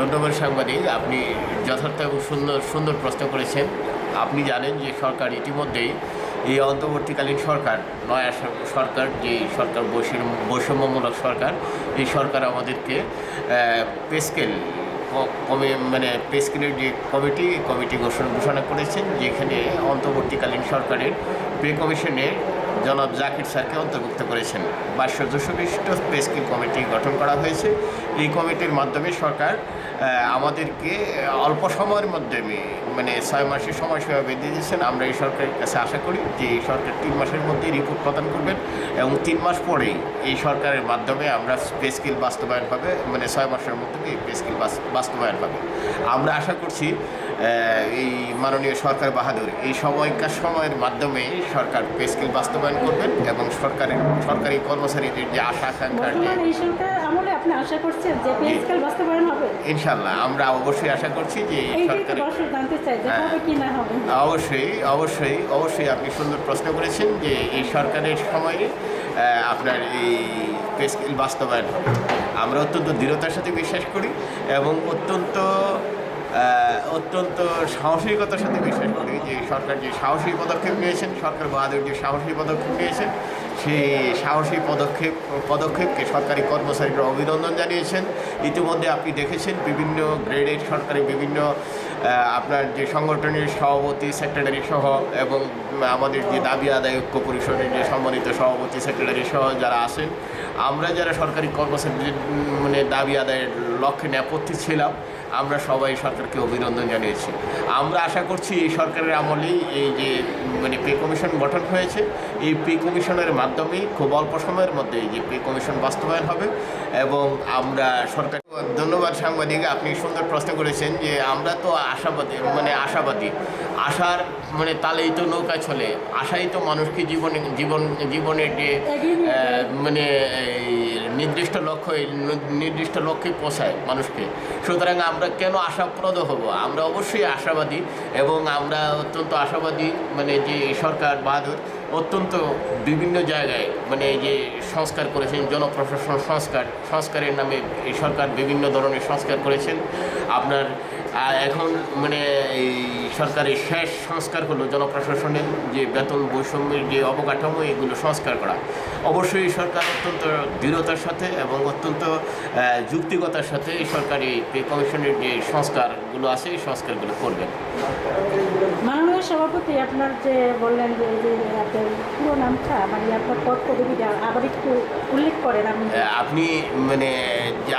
ধন্যবাদ সাংবাদিক, আপনি যথার্থ এবং সুন্দর সুন্দর প্রশ্ন করেছেন। আপনি জানেন যে সরকার ইতিমধ্যেই এই অন্তর্বর্তীকালীন সরকার, নয়া সরকার, যে সরকার বৈষম্য, বৈষম্যমূলক সরকার, এই সরকার আমাদেরকে পেস্কেল কমে মানে পেস্কেলের যে কমিটি কমিটি ঘোষণা ঘোষণা করেছেন, যেখানে অন্তর্বর্তীকালীন সরকারের পে কমিশনে জনাব জাকির স্যারকে অন্তর্ভুক্ত করেছেন। বাইশ সদস্য বিশিষ্ট পেস্কিল কমিটি গঠন করা হয়েছে। এই কমিটির মাধ্যমে সরকার আমাদেরকে অল্প সময়ের মধ্যে মানে ছয় মাসের সময়সীমা বেঁধে দিয়েছেন। আমরা এই সরকারের কাছে আশা করি যে এই সরকার তিন মাসের মধ্যে রিপোর্ট প্রদান করবেন এবং তিন মাস পরেই এই সরকারের মাধ্যমে আমরা পে স্কিল বাস্তবায়ন পাবে মানে ছয় মাসের মধ্যে এই পে স্কিল বাস্তবায়ন পাবে আমরা আশা করছি এই মাননীয় সরকার বাহাদুর এই সময়কার সময়ের মাধ্যমে সরকার পে স্কিল বাস্তবায়ন করবেন এবং সরকারের, সরকারি কর্মচারীদের যে আশা আকাঙ্ক্ষার যে সরকার আপনি আশা করছেন যে পে স্কেল বাস্তবায়ন হবে? ইনশাল্লাহ আমরা অবশ্যই আশা করছি যে জানতে চাই যে হ্যাঁ। হবে কি না হবে। অবশ্যই অবশ্যই অবশ্যই আপনি সুন্দর প্রশ্ন করেছেন যে এই সরকারের সময়ে আপনার এই পে স্কেল বাস্তবায়ন হবে। আমরা অত্যন্ত দৃঢ়তার সাথে বিশ্বাস করি এবং অত্যন্ত অত্যন্ত সাহসিকতার সাথে বিশ্বাস করি যে সরকার যে সাহসী পদক্ষেপ নিয়েছেন সরকার বাহাদুর যে সাহসী পদক্ষেপ নিয়েছেন সেই সাহসী পদক্ষেপ, পদক্ষেপকে সরকারি কর্মচারীরা অভিনন্দন জানিয়েছেন। ইতিমধ্যে আপনি দেখেছেন বিভিন্ন গ্রেডের সরকারি বিভিন্ন আপনার যে সংগঠনের সভাপতি সেক্রেটারি সহ এবং আমাদের যে দাবি আদায় ঐক্য পরিষদের যে সম্মানিত সভাপতি সেক্রেটারি সহ যারা আছেন, আমরা যারা সরকারি কর্মচারীদের মানে দাবি আদায়ের লক্ষ্যে নেপথ্যে ছিলাম। আমরা সবাই সরকারকে অভিনন্দন জানিয়েছি। আমরা আশা করছি এই সরকারের আমলেই এই যে মানে পে কমিশন গঠন হয়েছে এই পে কমিশনের মাধ্যমেই খুব অল্প সময়ের মধ্যে এই যে পে কমিশন বাস্তবায়ন হবে এবং আমরা সরকার ধন্যবাদ সাংবাদিক আপনি সুন্দর প্রশ্ন করেছেন যে আমরা তো আশাবাদী মানে আশাবাদী। আশার মানে তালেই তো নৌকা চলে। আশাই তো মানুষকে জীবনে জীবন জীবনের যে মানে এই নির্দিষ্ট লক্ষ্য নির্দিষ্ট লক্ষ্যে পৌঁছায় মানুষকে। সুতরাং আমরা কেন আশাপ্রদ হব? আমরা অবশ্যই আশাবাদী এবং আমরা অত্যন্ত আশাবাদী মানে যে সরকার বাহাদুর অত্যন্ত বিভিন্ন জায়গায় মানে যে সংস্কার করেছেন, জনপ্রশাসন সংস্কার, সংস্কারের নামে এই সরকার বিভিন্ন ধরনের সংস্কার করেছেন। আপনার আহ, এখন মানে এই সরকারের শেষ সংস্কার হলো জনপ্রশাসনের যে বেতন বৈষম্যের যে অবকাঠামো এগুলো সংস্কার করা। অবশ্যই সরকার অত্যন্ত দৃঢ়তার সাথে এবং অত্যন্ত যুক্তিকতার সাথে এই সরকারি পে কমিশনের যে সংস্কারগুলো আছে এই সংস্কারগুলো করবেন মাননীয় সভাপতি আপনার যে বললেন যে আপনার পুরো নামটা মানে আপনার পদ পদবিটা আবার একটু উল্লেখ করেন আপনি। আপনি মানে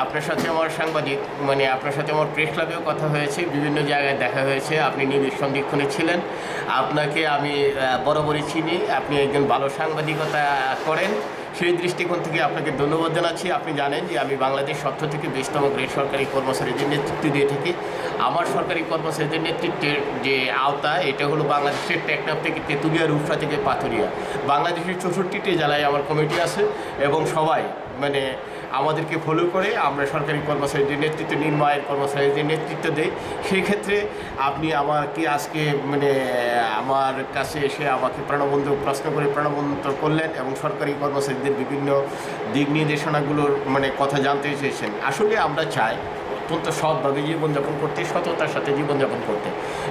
আপনার সাথে আমার সাংবাদিক মানে আপনার সাথে আমার প্রেস ক্লাবেও কথা হয়েছে, বিভিন্ন জায়গায় দেখা হয়েছে, আপনি নিবিড় সন্ধিক্ষণে ছিলেন। আপনাকে আমি বরাবরই চিনি, আপনি একজন ভালো সাংবাদিকতা করেন। সেই দৃষ্টিকোণ থেকে আপনাকে ধন্যবাদ জানাচ্ছি। আপনি জানেন যে আমি বাংলাদেশ সত্য থেকে বিশতম গ্রেড সরকারি কর্মচারীদের নেতৃত্ব দিয়ে থাকি। আমার সরকারি কর্মচারীদের নেতৃত্বের যে আওতা, এটা হলো বাংলাদেশের টেকনাফ থেকে তেঁতুলিয়া রূপসা থেকে পাথুরিয়া। বাংলাদেশের চৌষট্টিটি জেলায় আমার কমিটি আছে এবং সবাই মানে আমাদেরকে ফলো করে আমরা সরকারি কর্মচারীদের নেতৃত্ব নির্মায়ের কর্মচারীদের নেতৃত্ব দেই। সেক্ষেত্রে আপনি আমাকে আজকে মানে আমার কাছে এসে আমাকে প্রাণবন্ধ প্রশ্ন করে প্রাণবন্ত করলেন এবং সরকারি কর্মচারীদের বিভিন্ন দিক নির্দেশনাগুলোর মানে কথা জানতে চেয়েছেন। আসলে আমরা চাই অত্যন্ত সৎভাবে জীবনযাপন করতে সততার সাথে জীবনযাপন করতে।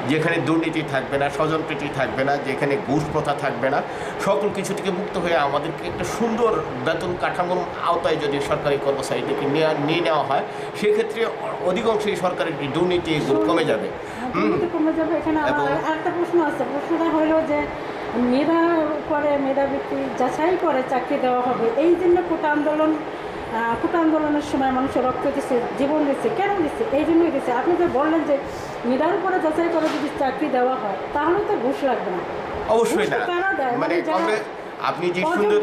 যেখানে দুর্নীতি থাকবে না স্বজনপ্রীতি থাকবে না যেখানে ঘুষ প্রথা থাকবে না সকল কিছু থেকে মুক্ত হয়ে আমাদেরকে একটা সুন্দর বেতন কাঠামোর আওতায় যদি সরকারি কর্মচারীদেরকে নেওয়া নিয়ে নেওয়া হয় সেক্ষেত্রে অধিকাংশই সরকারের দুর্নীতি এগুলো কমে যাবে। কমে যাবে। এখানে এবং- প্রশ্ন আছে। প্রশ্নটা হলো যে মেধা করে মেধাবৃত্তি যাচাই করে চাকরি দেওয়া হবে। এই জন্য কোটা আন্দোলন কোটা আন্দোলনের সময় মানুষের রক্ত দিচ্ছে জীবন দিচ্ছে কেন দিচ্ছে এই জন্যই দিচ্ছে আপনি যে বললেন যে মেধার উপরে যাচাই করে যদি চাকরি দেওয়া হয় তাহলে তো ঘুষ লাগবে না। অবশ্যই না। মানে মানে আপনি যে সুন্দর।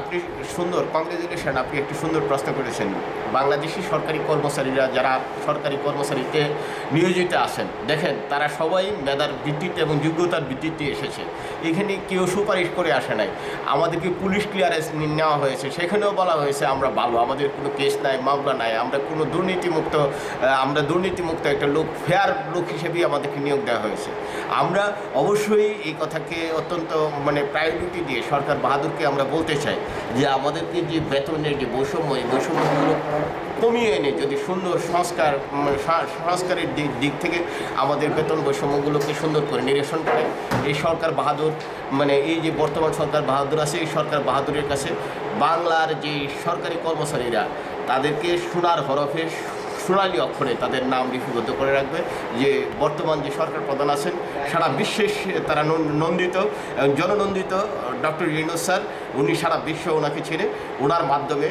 আপনি সুন্দর কংগ্রেচুলেশন আপনি একটি সুন্দর প্রশ্ন করেছেন। বাংলাদেশি সরকারি কর্মচারীরা যারা সরকারি কর্মচারীতে নিয়োজিত আছেন দেখেন তারা সবাই মেধার ভিত্তিতে এবং যোগ্যতার ভিত্তিতে এসেছে। এখানে কেউ সুপারিশ করে আসে নাই। আমাদেরকে পুলিশ ক্লিয়ারেন্স নেওয়া হয়েছে। সেখানেও বলা হয়েছে আমরা ভালো আমাদের কোনো কেস নাই মামলা নাই আমরা কোনো দুর্নীতিমুক্ত আমরা দুর্নীতিমুক্ত একটা লোক ফেয়ার লোক হিসেবেই আমাদেরকে নিয়োগ দেওয়া হয়েছে। আমরা অবশ্যই এই কথাকে অত্যন্ত মানে প্রায়োরিটি গ্র্যাচুইটি দিয়ে সরকার বাহাদুরকে আমরা বলতে চাই যে আমাদেরকে যে বেতনের যে বৈষম্য, এই বৈষম্যগুলো কমিয়ে এনে যদি সুন্দর সংস্কার সংস্কারের দিক থেকে আমাদের বেতন বৈষম্যগুলোকে সুন্দর করে নিরসন করে, এই সরকার বাহাদুর মানে এই যে বর্তমান সরকার বাহাদুর আছে, এই সরকার বাহাদুরের কাছে বাংলার যে সরকারি কর্মচারীরা, তাদেরকে সোনার হরফে সোনালী অক্ষরে তাদের নাম লিপিবদ্ধ করে রাখবে। যে বর্তমান যে সরকার প্রধান আছেন, সারা বিশ্বে তারা নন্দিত এবং জননন্দিত ডক্টর ইউনুস স্যার, উনি সারা বিশ্ব ওনাকে ছেড়ে ওনার মাধ্যমে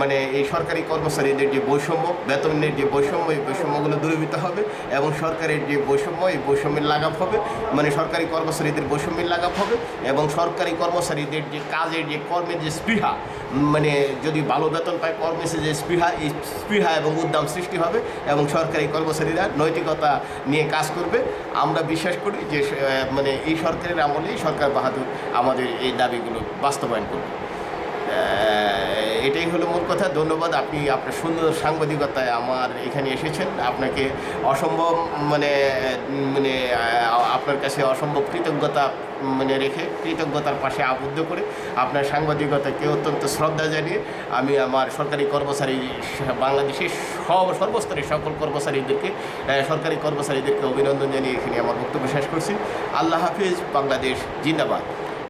মানে এই সরকারি কর্মচারীদের যে বৈষম্য, বেতনের যে বৈষম্য, এই বৈষম্যগুলো দূরীভূত হবে এবং সরকারের যে বৈষম্য, এই বৈষম্যের লাঘব হবে। মানে সরকারি কর্মচারীদের বৈষম্যের লাঘব হবে এবং সরকারি কর্মচারীদের যে কাজের যে কর্মের যে স্পৃহা মানে যদি ভালো বেতন পায়, কর্মের যে স্পৃহা, এই স্পৃহা এবং উদ্যম সৃষ্টি হবে এবং সরকারি কর্মচারীরা নৈতিকতা নিয়ে কাজ করবে। আমরা বিশ্বাস করি যে মানে এই সরকারের আমলেই সরকার বাহাদুর আমাদের এই দাবিগুলো বাস্তবায়ন করবে। এটাই হলো মূল কথা। ধন্যবাদ, আপনি আপনার সুন্দর সাংবাদিকতায় আমার এখানে এসেছেন। আপনাকে অসম্ভব মানে মানে আপনার কাছে অসম্ভব কৃতজ্ঞতা মানে রেখে, কৃতজ্ঞতার পাশে আবদ্ধ করে আপনার সাংবাদিকতাকে অত্যন্ত শ্রদ্ধা জানিয়ে আমি আমার সরকারি কর্মচারী বাংলাদেশের সব, সর্বস্তরের সকল কর্মচারীদেরকে সরকারি কর্মচারীদেরকে অভিনন্দন জানিয়ে এখানে আমার বক্তব্য শেষ করছি। আল্লাহ হাফিজ, বাংলাদেশ জিন্দাবাদ।